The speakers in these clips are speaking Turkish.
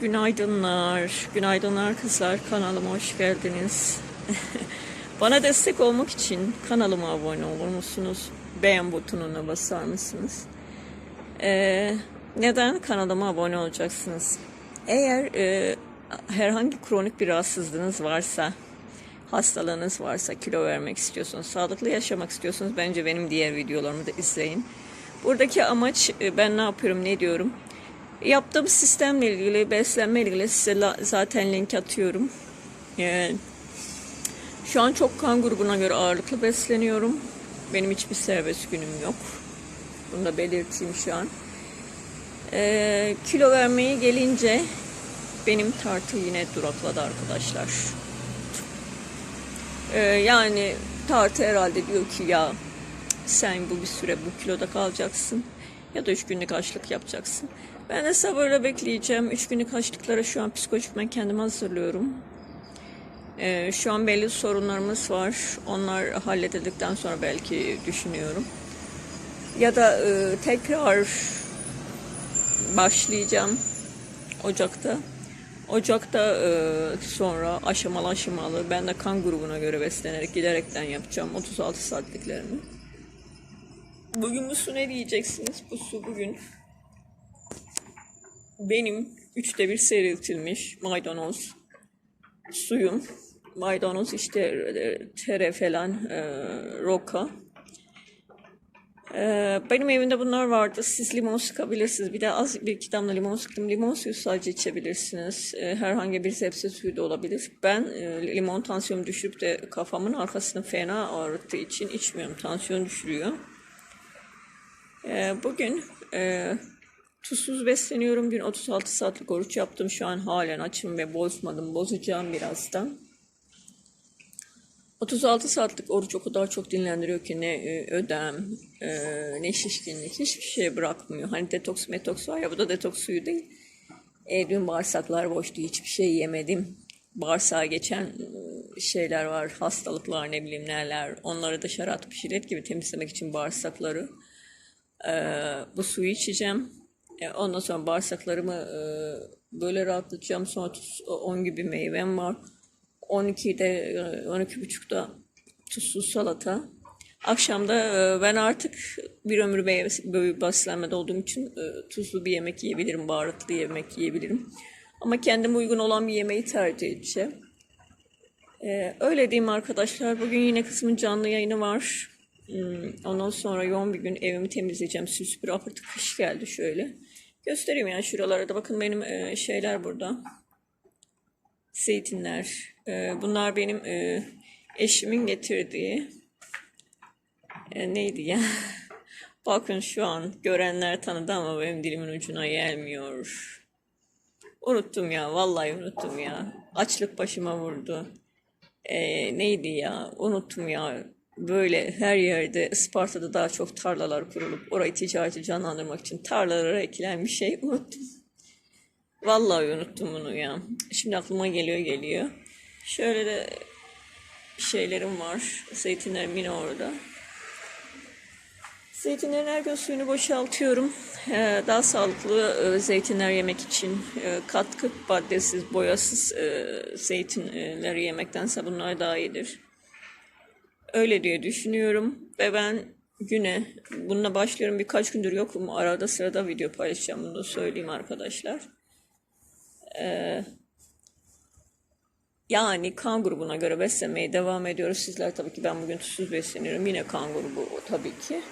Günaydınlar. Günaydınlar kızlar. Kanalıma hoş geldiniz. Bana destek olmak için kanalıma abone olur musunuz? Beğen butonuna basar mısınız? Ee, neden kanalıma abone olacaksınız? Eğer e, herhangi kronik bir rahatsızlığınız varsa, hastalığınız varsa, kilo vermek istiyorsunuz, sağlıklı yaşamak istiyorsunuz, bence benim diğer videolarımı da izleyin. Buradaki amaç e, ben ne yapıyorum, ne diyorum? Yaptığım sistemle ilgili, beslenme ilgili size zaten link atıyorum. Ee, şu an çok kan grubuna göre ağırlıklı besleniyorum. Benim hiçbir serbest günüm yok. Bunu da belirteyim şu an. Ee, kilo vermeye gelince benim tartı yine durakladı arkadaşlar. Ee, yani tartı herhalde diyor ki ya sen bu bir süre bu kiloda kalacaksın ya da üç günlük açlık yapacaksın. Ben de sabırla bekleyeceğim. Üç günlük açlıklara şu an psikolojik ben kendimi hazırlıyorum. Ee, şu an belli sorunlarımız var. Onlar halledildikten sonra belki düşünüyorum. Ya da e, tekrar başlayacağım Ocak'ta. Ocak'ta e, sonra aşamalı aşamalı ben de kan grubuna göre beslenerek giderekten yapacağım 36 saatliklerini. Bugün bu su ne diyeceksiniz? Bu su bugün benim üçte bir seriltilmiş maydanoz suyum. Maydanoz işte e, tere falan e, roka. Ee, benim evimde bunlar vardı. Siz limon sıkabilirsiniz. Bir de az bir iki damla limon sıktım. Limon suyu sadece içebilirsiniz. Ee, herhangi bir sebze suyu da olabilir. Ben e, limon tansiyonum düşürüp de kafamın arkasını fena ağrıttığı için içmiyorum. Tansiyon düşürüyor. Ee, bugün e, tuzsuz besleniyorum. Dün 36 saatlik oruç yaptım. Şu an halen açım ve bozmadım. Bozacağım birazdan. 36 saatlik oruç o kadar çok dinlendiriyor ki ne e, ödem, e, ne şişkinlik, hiçbir şey bırakmıyor. Hani detoks metoks var ya bu da detoks suyu değil. E, dün bağırsaklar boştu, hiçbir şey yemedim. Bağırsağa geçen e, şeyler var, hastalıklar ne bileyim neler. Onları dışarı atıp jilet gibi temizlemek için bağırsakları. E, bu suyu içeceğim. E, ondan sonra bağırsaklarımı e, böyle rahatlatacağım. Sonra tuz, 10 gibi meyvem var. 12'de, e, 12.30'da tuzsuz salata. Akşamda e, ben artık bir ömür böyle beslenmede olduğum için e, tuzlu bir yemek yiyebilirim, baharatlı yemek yiyebilirim. Ama kendime uygun olan bir yemeği tercih edeceğim. E, öyle diyeyim arkadaşlar. Bugün yine kısmın canlı yayını var. Hmm, Ondan sonra yoğun bir gün evimi temizleyeceğim. Süs bir apırtı kış geldi şöyle. Göstereyim yani şuralara da. Bakın benim e, şeyler burada zeytinler. Ee, bunlar benim e, eşimin getirdiği e, neydi ya? Bakın şu an görenler tanıdı ama benim dilimin ucuna gelmiyor. Unuttum ya, vallahi unuttum ya. Açlık başıma vurdu. Ee, neydi ya? Unuttum ya. Böyle her yerde Isparta'da daha çok tarlalar kurulup orayı ticareti canlandırmak için tarlalara ekilen bir şey unuttum. Vallahi unuttum bunu ya. Şimdi aklıma geliyor geliyor. Şöyle de şeylerim var. Zeytinlerim yine orada. Zeytinlerin her gün suyunu boşaltıyorum. Ee, daha sağlıklı e, zeytinler yemek için e, katkı maddesiz, boyasız e, zeytinleri yemektense bunlar daha iyidir. Öyle diye düşünüyorum ve ben güne bununla başlıyorum. Birkaç gündür yokum. Arada sırada video paylaşacağım. Bunu söyleyeyim arkadaşlar. Yani kan grubuna göre beslemeye devam ediyoruz. Sizler tabii ki ben bugün tuzsuz besleniyorum. Yine kan grubu tabii ki.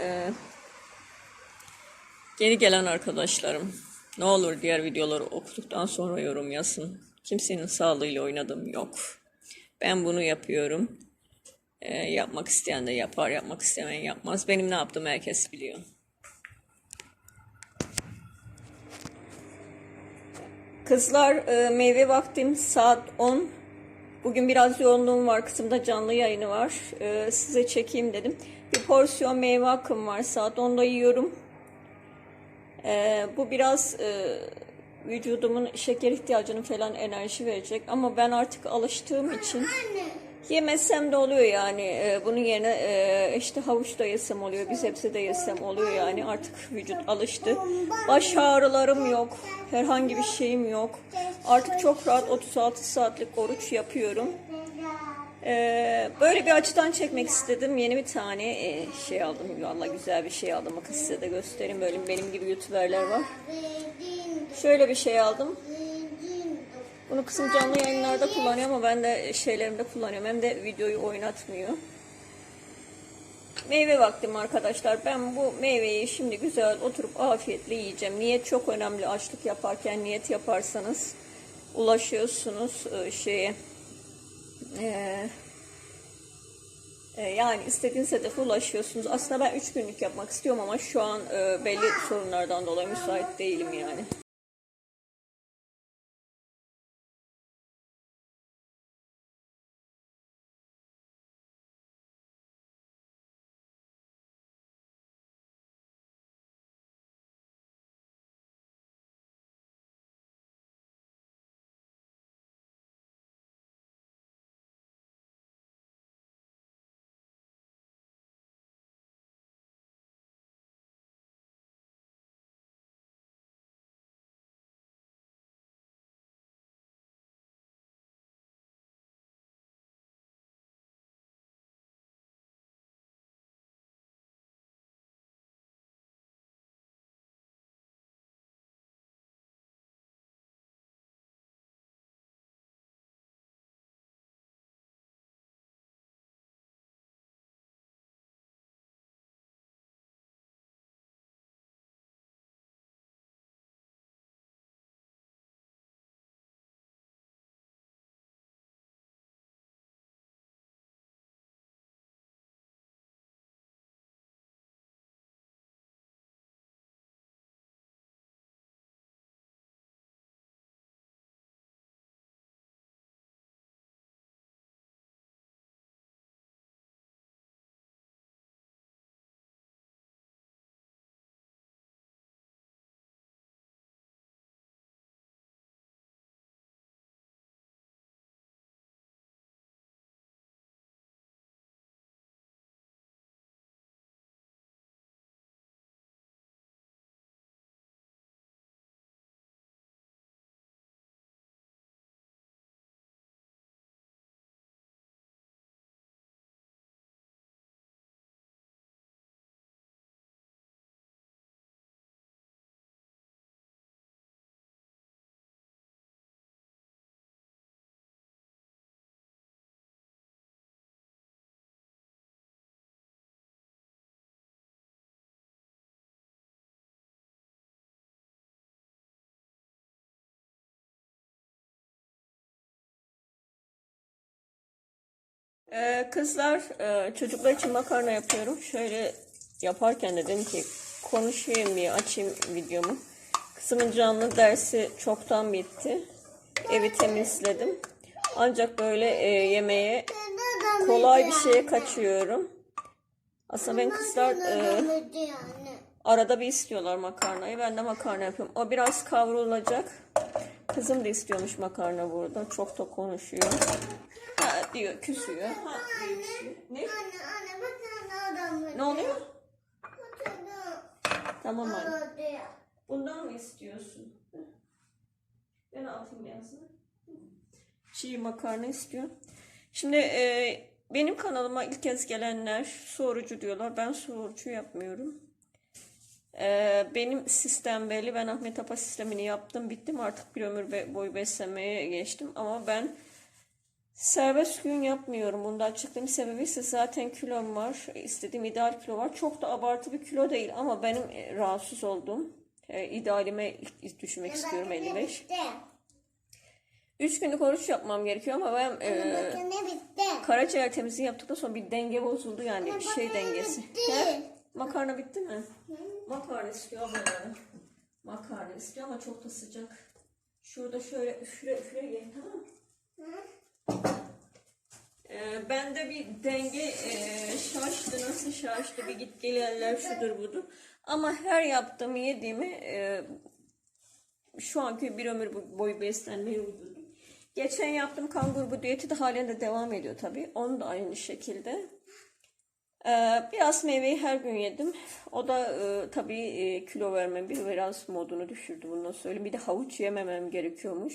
Ee, yeni gelen arkadaşlarım ne olur diğer videoları okuduktan sonra yorum yazın. Kimsenin sağlığıyla oynadığım yok. Ben bunu yapıyorum. Ee, yapmak isteyen de yapar, yapmak istemeyen yapmaz. Benim ne yaptığımı herkes biliyor. Kızlar e, meyve vaktim saat 10. Bugün biraz yoğunluğum var. Kısımda canlı yayını var. E, size çekeyim dedim. Bir porsiyon meyve hakkım var. Saat 10'da yiyorum. E, bu biraz e, vücudumun şeker ihtiyacını falan enerji verecek. Ama ben artık alıştığım için Yemezsem de oluyor yani. Ee, bunun yerine e, işte havuç da yesem oluyor, bisepsi de yesem oluyor yani. Artık vücut alıştı. Baş ağrılarım yok. Herhangi bir şeyim yok. Artık çok rahat 36 saatlik oruç yapıyorum. Ee, böyle bir açıdan çekmek istedim. Yeni bir tane e, şey aldım. Valla güzel bir şey aldım. Bakın size de göstereyim. Böyle benim gibi youtuberler var. Şöyle bir şey aldım. Bunu kısım canlı yayınlarda kullanıyor ama ben de şeylerimde kullanıyorum. Hem de videoyu oynatmıyor. Meyve vaktim arkadaşlar. Ben bu meyveyi şimdi güzel oturup afiyetle yiyeceğim. Niyet çok önemli. Açlık yaparken niyet yaparsanız ulaşıyorsunuz e, şeye. Ee, e, yani istediğiniz hedefe ulaşıyorsunuz. Aslında ben 3 günlük yapmak istiyorum ama şu an e, belli sorunlardan dolayı müsait değilim yani. Ee, kızlar e, çocuklar için makarna yapıyorum. Şöyle yaparken dedim ki konuşayım bir açayım videomu. Kızımın canlı dersi çoktan bitti. Evi temizledim. Ancak böyle e, yemeğe kolay bir şeye kaçıyorum. Aslında ben kızlar e, arada bir istiyorlar makarnayı. Ben de makarna yapıyorum. O biraz kavrulacak. Kızım da istiyormuş makarna burada. Çok da konuşuyor. Diyor, küsüyor. Ha, Ne? Anne anne bak tane adam. Ne oluyor? Tamam anne. Bundan mı istiyorsun? Ben atayım yazını. Çiğ makarna istiyor. Şimdi e, benim kanalıma ilk kez gelenler sorucu diyorlar. Ben sorucu yapmıyorum. E, benim sistem belli. Ben Ahmet Apa sistemini yaptım. Bittim artık bir ömür boyu beslemeye geçtim. Ama ben Serbest gün yapmıyorum. Bunda açıklayayım. Sebebi ise zaten kilom var. İstediğim ideal kilo var. Çok da abartı bir kilo değil ama benim e, rahatsız olduğum e, idealime düşmek istiyorum 55. Bitti. 3 günlük oruç yapmam gerekiyor ama ben e, karaciğer temizliği yaptıktan sonra bir denge bozuldu yani Ama şey dengesi. He? Makarna bitti mi? Makarna istiyor ama Makarna istiyor ama çok da sıcak. Şurada şöyle üfle üfle gel tamam mı? Ee, bende bir denge e, şaştı. Nasıl şaştı? Bir git gelenler şudur budur. Ama her yaptığımı yediğimi e, şu anki bir ömür boyu beslenmeyi uyguladım. Geçen yaptığım kan grubu diyeti de halen de devam ediyor tabii. Onu da aynı şekilde. Ee, biraz meyveyi her gün yedim. O da e, tabii e, kilo vermem bir biraz modunu düşürdü bunu söyleyeyim. Bir de havuç yememem gerekiyormuş.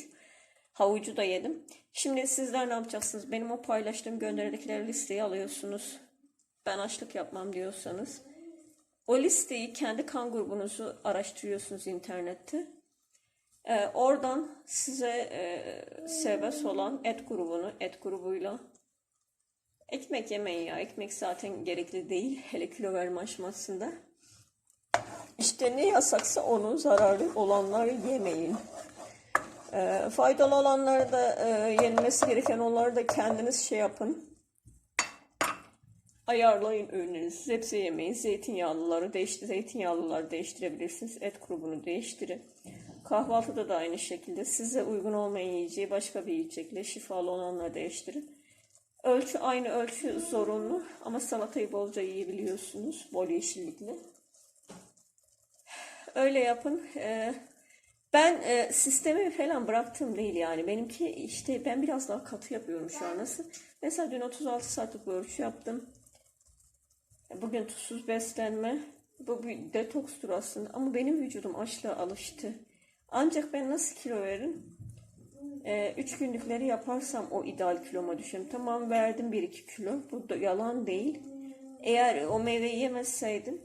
Havucu da yedim. Şimdi sizler ne yapacaksınız? Benim o paylaştığım gönderidekileri listeyi alıyorsunuz. Ben açlık yapmam diyorsanız. O listeyi kendi kan grubunuzu araştırıyorsunuz internette. Ee, oradan size e, serbest olan et grubunu, et grubuyla ekmek yemeyin ya. Ekmek zaten gerekli değil. Hele kilo verme aşamasında. İşte ne yasaksa onun zararlı olanları yemeyin. Ee, faydalı olanları da e, yenmesi gereken onları da kendiniz şey yapın. Ayarlayın öğünlerinizi. Sebze yemeyin. Zeytinyağlıları değiştir, zeytinyağlıları değiştirebilirsiniz. Et grubunu değiştirin. Kahvaltıda da aynı şekilde size uygun olmayan yiyeceği başka bir yiyecekle şifalı olanları değiştirin. Ölçü aynı ölçü zorunlu ama salatayı bolca yiyebiliyorsunuz. Bol yeşillikli. Öyle yapın. Ee, ben e, sistemi falan bıraktım değil yani. Benimki işte ben biraz daha katı yapıyorum şu an nasıl. Mesela dün 36 saatlik bir ölçü yaptım. Bugün tuzsuz beslenme. Bu bir detokstur aslında. Ama benim vücudum açlığa alıştı. Ancak ben nasıl kilo veririm? 3 günlükleri yaparsam o ideal kiloma düşerim. Tamam verdim 1-2 kilo. Bu da yalan değil. Eğer o meyveyi yemeseydim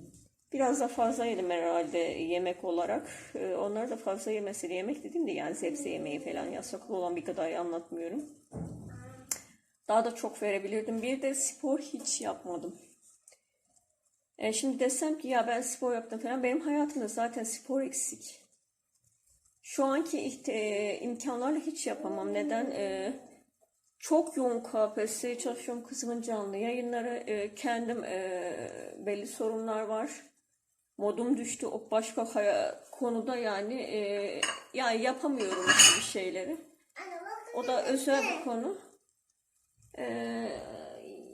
biraz da fazla yedim herhalde yemek olarak. Ee, Onları da fazla yemeseydi yemek dediğim de yani sebze yemeği falan yasaklı olan bir gıdayı anlatmıyorum. Daha da çok verebilirdim. Bir de spor hiç yapmadım. E şimdi desem ki ya ben spor yaptım falan benim hayatımda zaten spor eksik. Şu anki e, imkanlarla hiç yapamam. Neden? E, çok yoğun KPSS çalışıyorum. Kızımın canlı yayınları. E, kendim e, belli sorunlar var. Modum düştü. O başka konuda yani e, yani yapamıyorum bir şeyleri. O da özel bir konu. Ee,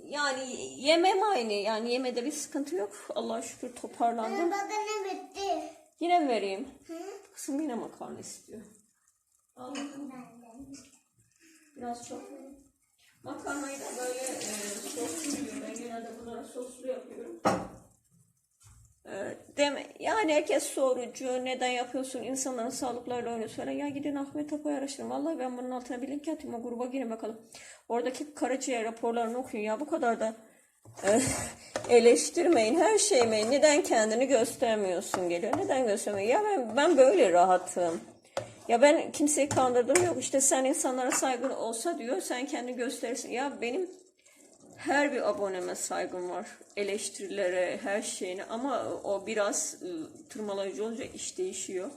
yani yemem aynı. Yani yemede bir sıkıntı yok. Allah'a şükür toparlandım. bitti. Yine mi vereyim? Hı? Kızım yine makarna istiyor. Al. Biraz çok. Makarnayı da böyle e, soslu yiyorum. Ben genelde bunları soslu yapıyorum. E, deme, yani herkes sorucu neden yapıyorsun insanların sağlıklarıyla oynuyorsun. Ya gidin Ahmet Apa'yı araştırın. Vallahi ben bunun altına bir link atayım o gruba girin bakalım. Oradaki karaciğer raporlarını okuyun ya bu kadar da e, eleştirmeyin her şeymeyin. Neden kendini göstermiyorsun geliyor. Neden göstermiyor? Ya ben, ben böyle rahatım. Ya ben kimseyi kandırdım yok. İşte sen insanlara saygın olsa diyor sen kendini gösterirsin. Ya benim her bir aboneme saygım var. Eleştirilere, her şeyine ama o biraz ı, tırmalayıcı olunca iş değişiyor.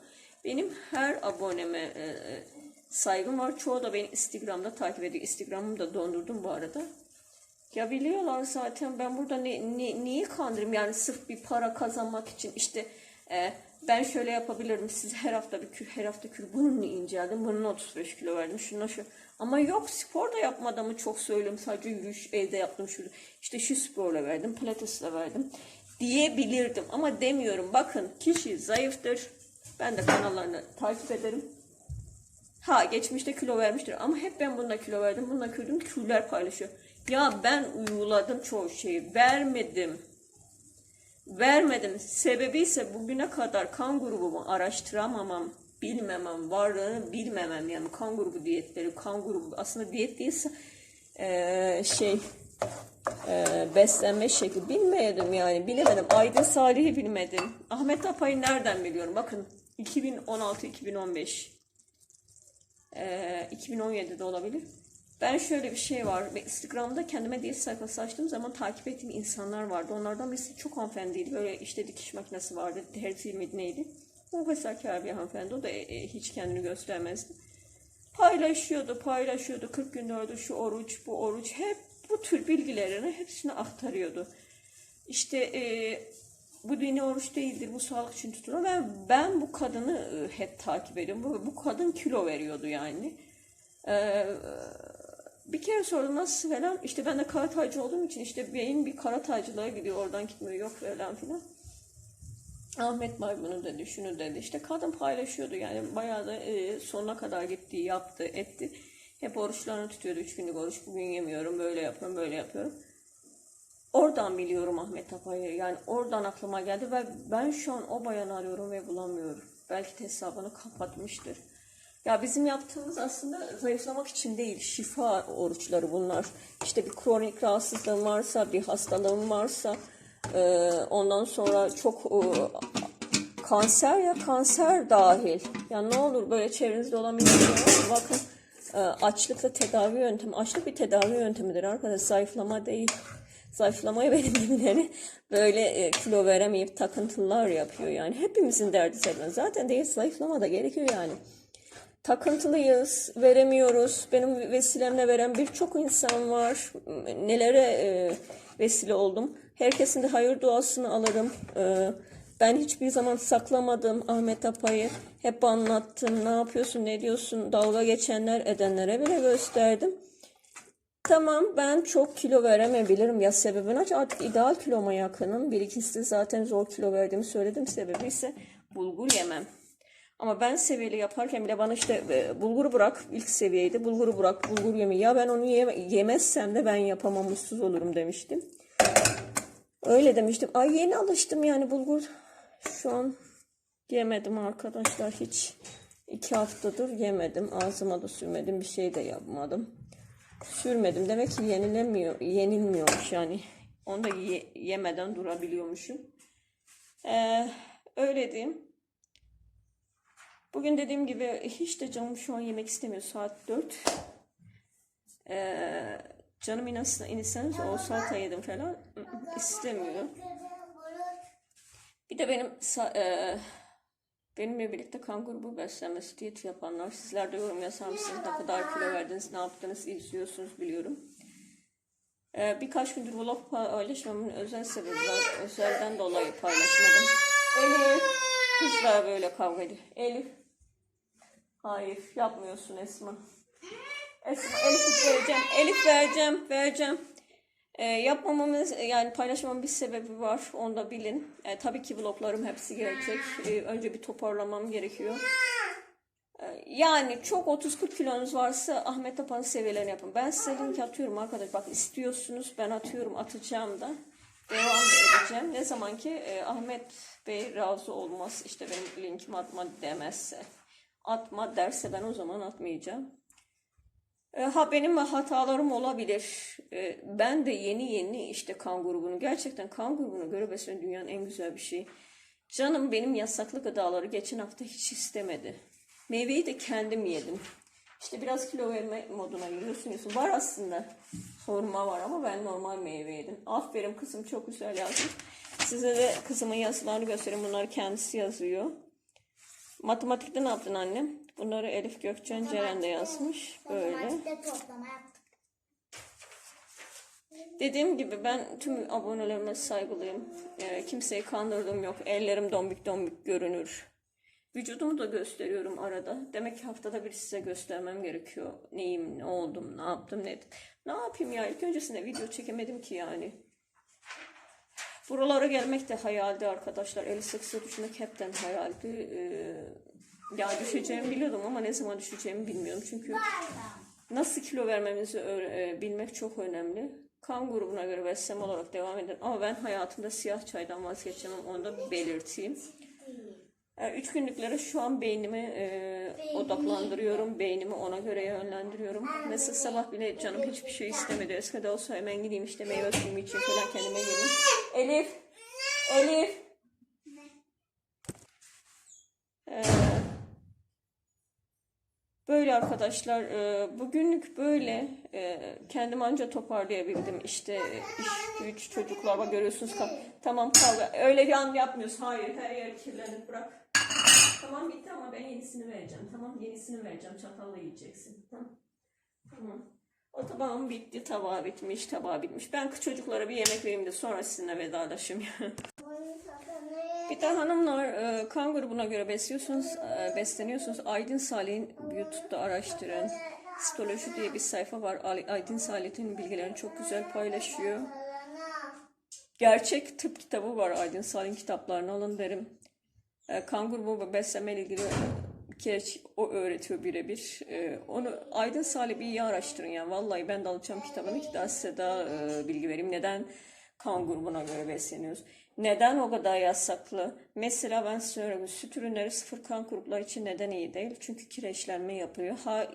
Benim her aboneme e, saygım var. Çoğu da beni Instagram'da takip ediyor. Instagram'ımı da dondurdum bu arada. Ya biliyorlar zaten ben burada ne, ne, niye kandırayım yani sırf bir para kazanmak için işte e, ben şöyle yapabilirim siz her hafta bir kilo her hafta kilo bununla inceldim bununla 35 kilo verdim şuna şu ama yok spor da yapmadığımı çok söylüyorum sadece yürüyüş evde yaptım şurada işte şu sporla verdim pilatesle verdim diyebilirdim ama demiyorum bakın kişi zayıftır ben de kanallarını takip ederim Ha geçmişte kilo vermiştir ama hep ben bunda kilo verdim. Bunda kilo. Küller paylaşıyor. Ya ben uyguladım çoğu şeyi. Vermedim. Vermedim. Sebebi ise bugüne kadar kan grubumu araştıramamam, bilmemem, varlığını bilmemem. Yani kan grubu diyetleri, kan grubu aslında diyet değilse eee, şey eee, beslenme şekli bilmeyedim yani bilemedim. Aydın Salih'i bilmedim. Ahmet Apay'ı nereden biliyorum? Bakın 2016-2015 ee, 2017'de olabilir. Ben şöyle bir şey var. Instagram'da kendime diyet sayfası açtığım zaman takip ettiğim insanlar vardı. Onlardan birisi çok hanımefendiydi. Böyle işte dikiş makinesi vardı. Terzi miydi neydi? Muhafazakar bir hanımefendi. O da e, e, hiç kendini göstermezdi. Paylaşıyordu, paylaşıyordu. 40 gün ördü şu oruç, bu oruç. Hep bu tür bilgilerini hepsini aktarıyordu. İşte e, bu dini oruç değildir, bu sağlık için tutulur. Ben, ben bu kadını e, hep takip ediyorum. Bu, bu kadın kilo veriyordu yani. Ee, bir kere sordum nasıl falan. İşte ben de karataycı olduğum için işte beyin bir karataycılığa gidiyor. Oradan gitmiyor yok falan filan. Ahmet Bay bunu dedi, şunu dedi. İşte kadın paylaşıyordu yani bayağı da e, sonuna kadar gitti, yaptı, etti. Hep oruçlarını tutuyordu. Üç günlük oruç. Bugün yemiyorum. Böyle yapıyorum. Böyle yapıyorum. Oradan biliyorum Ahmet Apa'yı. Yani oradan aklıma geldi ve ben şu an o bayanı arıyorum ve bulamıyorum. Belki hesabını kapatmıştır. Ya bizim yaptığımız aslında zayıflamak için değil, şifa oruçları bunlar. İşte bir kronik rahatsızlığın varsa, bir hastalığın varsa, e, ondan sonra çok e, kanser ya kanser dahil. Ya ne olur böyle çevrenizde olan bir var. Bakın e, açlıkla tedavi yöntemi, açlık bir tedavi yöntemidir arkadaş, zayıflama değil. Zayıflamayı benim gibileri böyle e, kilo veremeyip takıntılar yapıyor yani. Hepimizin derdi zaten. Zaten değil zayıflama da gerekiyor yani. Takıntılıyız, veremiyoruz. Benim vesilemle veren birçok insan var. Nelere e, vesile oldum. Herkesin de hayır duasını alırım. E, ben hiçbir zaman saklamadım Ahmet Apa'yı. Hep anlattım. Ne yapıyorsun, ne diyorsun? Dalga geçenler, edenlere bile gösterdim. Tamam ben çok kilo veremeyebilirim ya sebebini aç artık ideal kiloma yakınım. Bir ikisi zaten zor kilo verdiğimi söyledim. Sebebi ise bulgur yemem. Ama ben seviyeli yaparken bile bana işte e, bulguru bırak ilk seviyeydi. Bulguru bırak bulgur yeme. Ya ben onu yeme- yemezsem de ben yapamam mutsuz olurum demiştim. Öyle demiştim. Ay yeni alıştım yani bulgur. Şu an yemedim arkadaşlar hiç. iki haftadır yemedim. Ağzıma da sürmedim. Bir şey de yapmadım. Sürmedim. Demek ki yenilemiyor, yenilmiyormuş yani. Onu da ye- yemeden durabiliyormuşum. Ee, öyle diyeyim. Bugün dediğim gibi hiç de canım şu an yemek istemiyor. Saat 4. Ee, canım inas- inirseniz o salata yedim falan. istemiyor. Bir de benim e, benimle birlikte kan grubu beslenmesi diyeti yapanlar. Sizler de yorum yazar mısınız? Ne kadar kilo verdiniz, ne yaptınız, izliyorsunuz biliyorum. E, birkaç gündür vlog paylaşmamın özel sebebi var. Özelden dolayı paylaşmadım. Elif, kızlar böyle kavga ediyor. Elif, hayır yapmıyorsun Esma. Esma, Elif vereceğim, Elif vereceğim, vereceğim. E, yapmamamız yani paylaşmamın bir sebebi var. Onu da bilin. E, tabii ki vloglarım hepsi gelecek. E, önce bir toparlamam gerekiyor. E, yani çok 30-40 kilonuz varsa Ahmet Apan'ın seviyelerini yapın. Ben size link atıyorum arkadaş. Bak istiyorsunuz ben atıyorum atacağım da. Devam edeceğim. Ne zaman ki e, Ahmet Bey razı olmaz işte benim linkimi atma demezse. Atma derse ben o zaman atmayacağım. E, Ha benim hatalarım olabilir. E, Ben de yeni yeni işte kan grubunu gerçekten kan grubuna göre dünyanın en güzel bir şey. Canım benim yasaklı gıdaları geçen hafta hiç istemedi. Meyveyi de kendim yedim. İşte biraz kilo verme moduna giriyorsunuz. Var aslında. Sorma var ama ben normal meyve yedim. Aferin kızım çok güzel yazmış. Size de kızımın yazılarını göstereyim. Bunları kendisi yazıyor. Matematikte ne yaptın annem? Bunları Elif Gökçen Ceren de yazmış. Böyle. Dediğim gibi ben tüm abonelerime saygılıyım. Ee, kimseyi kandırdığım yok. Ellerim dombik dombik görünür. Vücudumu da gösteriyorum arada. Demek ki haftada bir size göstermem gerekiyor. Neyim, ne oldum, ne yaptım, ne Ne yapayım ya? İlk öncesinde video çekemedim ki yani. Buralara gelmek de hayaldi arkadaşlar. 58'e düşmek hepten hayaldi. Ee, ya düşeceğimi biliyordum ama ne zaman düşeceğimi bilmiyorum. Çünkü nasıl kilo vermemizi e, bilmek çok önemli. Kan grubuna göre besleme olarak devam edin. Ama ben hayatımda siyah çaydan vazgeçemem. Onu da belirteyim. E, Üç günlüklere şu an beynimi e, odaklandırıyorum. Beynimi ona göre yönlendiriyorum. Mesela sabah bile canım hiçbir şey istemedi. Eskiden olsa hemen gideyim işte meyve suyumu içeyim falan kendime geleyim. Elif! Elif! Ee, Böyle arkadaşlar, e, bugünlük böyle. E, Kendimi anca toparlayabildim. İşte iş, güç, çocuklar var görüyorsunuz. Tamam kavga. Öyle yan yapmıyoruz. Hayır, her yer kirlenip bırak. Tamam bitti ama ben yenisini vereceğim. Tamam yenisini vereceğim. Çatalla yiyeceksin. Tamam. Tamam. O tabağım bitti. Tabağı bitmiş. Tabağı bitmiş. Ben çocuklara bir yemek vereyim de sonra sizinle vedalaşayım. Bir de hanımlar e, kan grubuna göre besliyorsunuz, e, besleniyorsunuz. Aydın Salih'in YouTube'da araştırın. Stoloji diye bir sayfa var. Ay- Aydın Salih'in bilgilerini çok güzel paylaşıyor. Gerçek tıp kitabı var Aydın Salih'in kitaplarını alın derim. E, kan grubu ve beslenme ile ilgili Kireç o öğretiyor birebir. Ee, onu Aydın Salih bir iyi araştırın yani. Vallahi ben de alacağım kitabını ki daha size daha e, bilgi vereyim. Neden kan grubuna göre besleniyoruz? Neden o kadar yasaklı? Mesela ben söylüyorum süt ürünleri sıfır kan grupları için neden iyi değil? Çünkü kireçlenme yapıyor. Ha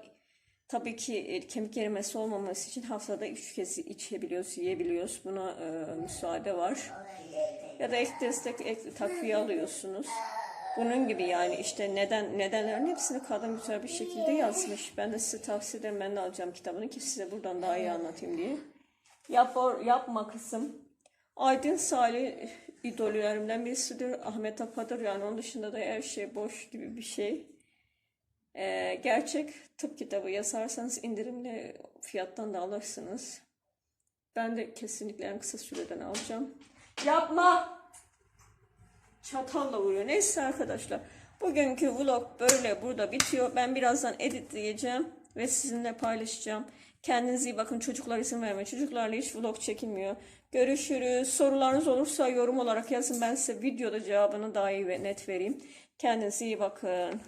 Tabii ki e, kemik erimesi olmaması için haftada üç kez içebiliyoruz, yiyebiliyoruz. Buna e, müsaade var. Ya da ek destek, ek takviye alıyorsunuz. Bunun gibi yani işte neden nedenlerin hepsini kadın güzel bir şekilde yazmış. Ben de size tavsiye ederim. Ben de alacağım kitabını ki size buradan daha iyi anlatayım diye. Yap, yapma kızım. Aydın Salih idollerimden birisidir. Ahmet Apadır yani onun dışında da her şey boş gibi bir şey. Ee, gerçek tıp kitabı yazarsanız indirimli fiyattan da alırsınız. Ben de kesinlikle en kısa süreden alacağım. Yapma! Çatalla vuruyor. Neyse arkadaşlar. Bugünkü vlog böyle burada bitiyor. Ben birazdan editleyeceğim ve sizinle paylaşacağım. Kendinize iyi bakın. Çocuklar izin verme. Çocuklarla hiç vlog çekilmiyor. Görüşürüz. Sorularınız olursa yorum olarak yazın. Ben size videoda cevabını daha iyi ve net vereyim. Kendinize iyi bakın.